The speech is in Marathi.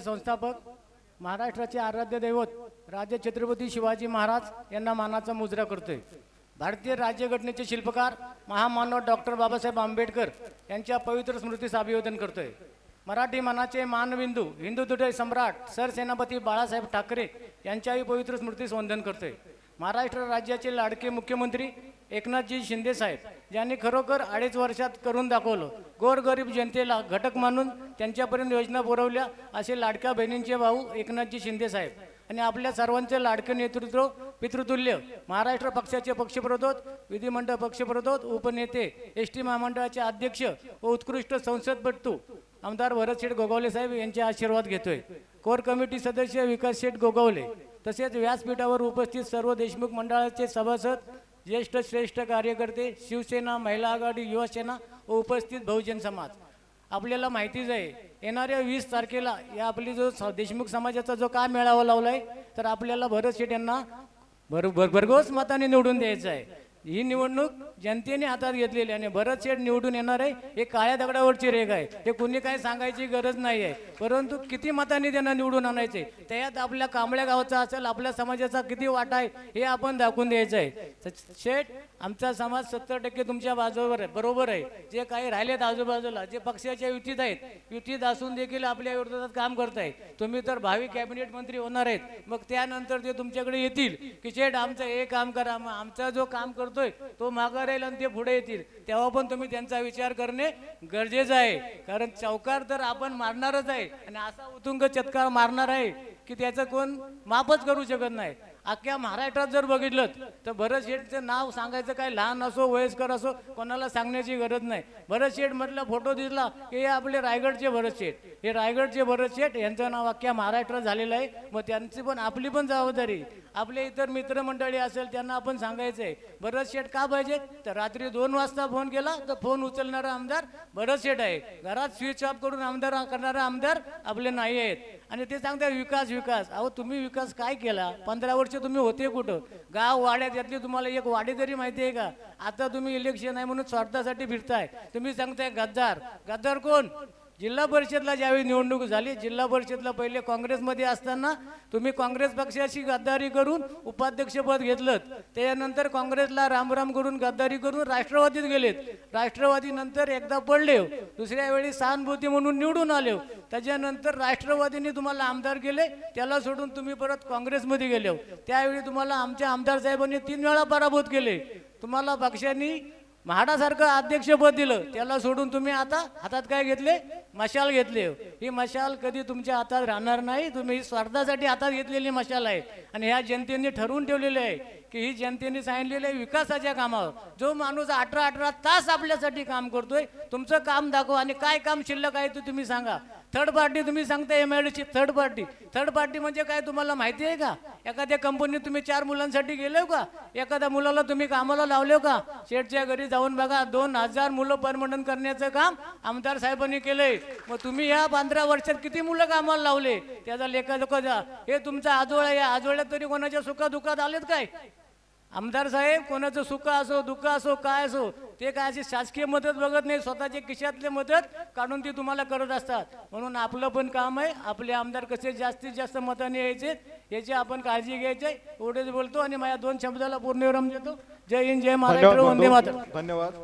संस्थापक महाराष्ट्राचे आराध्य दैवत राजे छत्रपती शिवाजी महाराज यांना मानाचा मुजरा करतोय. भारतीय राज्यघटनेचे शिल्पकार महामानव डॉक्टर बाबासाहेब आंबेडकर यांच्या पवित्र स्मृतीस अभिवादन करतोय. मराठी मनाचे मानबिंदू हिंदुत्व सम्राट सरसेनापती बाळासाहेब ठाकरे यांच्याही पवित्र स्मृतीस वंदन करतोय. महाराष्ट्र राज्याचे लाडके मुख्यमंत्री एकनाथजी शिंदे साहेब ज्यांनी खरोखर अडीच वर्षात करून दाखवलं. गोरगरीब जनतेला घटक मानून त्यांच्यापर्यंत योजना पुरवल्या असे लाडक्या बहिणींचे भाऊ एकनाथजी शिंदे साहेब. आणि आपल्या सर्वांचे लाडके नेतृत्व पितृतुल्य महाराष्ट्र पक्षाचे पक्षप्रतोद विधिमंडळ पक्षप्रतोद उपनेते एस टी महामंडळाचे अध्यक्ष व उत्कृष्ट संसदपटू आमदार भरत शेठ गोगावले साहेब यांचे आशीर्वाद घेतोय. कोर कमिटी सदस्य विकास शेठ गोगावले तसेच व्यासपीठावर उपस्थित सर्व देशमुख मंडळाचे सभासद ज्येष्ठ श्रेष्ठ कार्यकर्ते शिवसेना महिला आघाडी युवासेना व उपस्थित बहुजन समाज. आपल्याला माहितीच आहे येणाऱ्या वीस तारखेला या आपली जो स- देशमुख समाजाचा जो काय मेळावा लावला आहे तर आपल्याला भरत शेठ यांना भर भर भरघोस मताने निवडून द्यायचं आहे. ही निवडणूक जनतेने हातात घेतलेली आहे आणि भरत शेठ निवडून येणार आहे हे काळ्या दगडावरची रेख आहे. ते कुणी काही सांगायची गरज नाही आहे. परंतु किती मतांनी त्यांना निवडून आणायचे? त्यात आपल्या कांबळ्या गावाचा असेल आपल्या समाजाचा किती वाटा आहे हे आपण दाखवून द्यायचं आहे. शेठ आमचा समाज सत्तर टक्के तुमच्या बाजूवर आहे बरोबर आहे. जे काही राहिलेत आजूबाजूला जे पक्षाच्या युतीत आहेत युतीत असून देखील आपल्या विरोधात काम करताय तुम्ही तर भावी कॅबिनेट मंत्री होणार आहेत. मग त्यानंतर ते तुमच्याकडे येतील की शेठ आमचं हे काम करा मग आमचा जो काम करतो करतोय तो मागं राहील आणि ते पुढे येतील. तेव्हा पण तुम्ही त्यांचा विचार करणे गरजेचं आहे. कारण चौकार तर आपण मारणारच आहे. आणि असा उतुंग चत्कार मारणार आहे की त्याचं कोण माफच करू शकत नाही. अख्ख्या महाराष्ट्रात जर बघितलं तर भरत शेठचं नाव सांगायचं काय? लहान असो वयस्कर असो कोणाला सांगण्याची गरज नाही. भरत शेठ म्हटलं फोटो दिसला की हे आपले रायगडचे भरत शेठ. हे रायगडचे भरत शेठ यांचं नाव अख्ख्या महाराष्ट्रात झालेलं आहे. मग त्यांची पण आपली पण जबाबदारी. आपले इतर मित्रमंडळी असेल त्यांना आपण सांगायचं आहे भरत शेठ का पाहिजे? तर रात्री दोन वाजता फोन केला तर फोन उचलणारा आमदार भरत शेठ आहे. घरात स्विच ऑफ करून आमदार करणारा आमदार आपले नाही आहेत. आणि ते सांगतात विकास विकास. अहो तुम्ही विकास काय केला? पंधरा वर्ष तुम्ही होते कुठं? गाव वाड्यात यातली तुम्हाला एक वाडी तरी माहिती आहे का? आता तुम्ही इलेक्शन आहे म्हणून स्वार्थासाठी फिरताय. तुम्ही सांगताय गद्दार. गद्दार कोण? जिल्हा परिषदला ज्यावेळी निवडणूक झाली जिल्हा परिषदला पहिले काँग्रेसमध्ये असताना तुम्ही काँग्रेस पक्षाशी गद्दारी करून उपाध्यक्षपद घेतलं त्यानंतर काँग्रेसला रामराम करून गद्दारी करून राष्ट्रवादीत गेलेत. राष्ट्रवादीनंतर एकदा पडले दुसऱ्या वेळी सहानुभूती म्हणून निवडून आले त्याच्यानंतर राष्ट्रवादीने तुम्हाला आमदार केले त्याला सोडून तुम्ही परत काँग्रेसमध्ये गेले त्यावेळी तुम्हाला आमच्या आमदार साहेबांनी तीन वेळा पराभूत केले. तुम्हाला पक्षांनी म्हाडासारखं अध्यक्षपद दिलं त्याला सोडून तुम्ही आता हातात काय घेतले? मशाल घेतले. ही मशाल कधी तुमच्या हातात राहणार नाही. तुम्ही ही स्वार्थासाठी हातात घेतलेली मशाल आहे. आणि ह्या जनतेने ठरवून ठेवलेले आहे की ही जनतेने सांगितलेलं आहे विकासाच्या कामावर. जो माणूस अठरा अठरा तास आपल्यासाठी काम करतोय तुमचं काम दाखवा आणि काय काम शिल्लक आहे ते तुम्ही सांगा. थर्ड पार्टी तुम्ही सांगता एम आय ची थर्ड पार्टी थर्ड पार्टी म्हणजे काय तुम्हाला माहिती आहे का? एखाद्या कंपनीत तुम्ही चार मुलांसाठी गेलो हो का? एखाद्या मुलाला तुम्ही कामाला लावले हो का? शेठच्या घरी जाऊन बघा दोन हजार मुलं परमनंट करण्याचं काम आमदार साहेबांनी केलंय. मग तुम्ही या पंधरा वर्षात किती मुलं कामाला लावले? त्याचा लेखा जोखा द्या हे तुमचा आजोळा या आजोळ्यात तरी कोणाच्या सुखादुखात आलेत काय? आमदार साहेब कोणाचं सुख असो दुःख असो काय असो ते काय अशी शासकीय मदत बघत नाही स्वतःच्या खिशातले मदत काढून ती तुम्हाला करत असतात. म्हणून आपलं पण काम आहे आपले आमदार कसे जास्तीत जास्त मताने यायचे याची आपण काळजी घ्यायची एवढेच बोलतो आणि माझ्या दोन शब्दाला पूर्ण विराम देतो. जय हिंद जय महाराष्ट्र धन्यवाद वंदे. मातरम. धन्यवाद.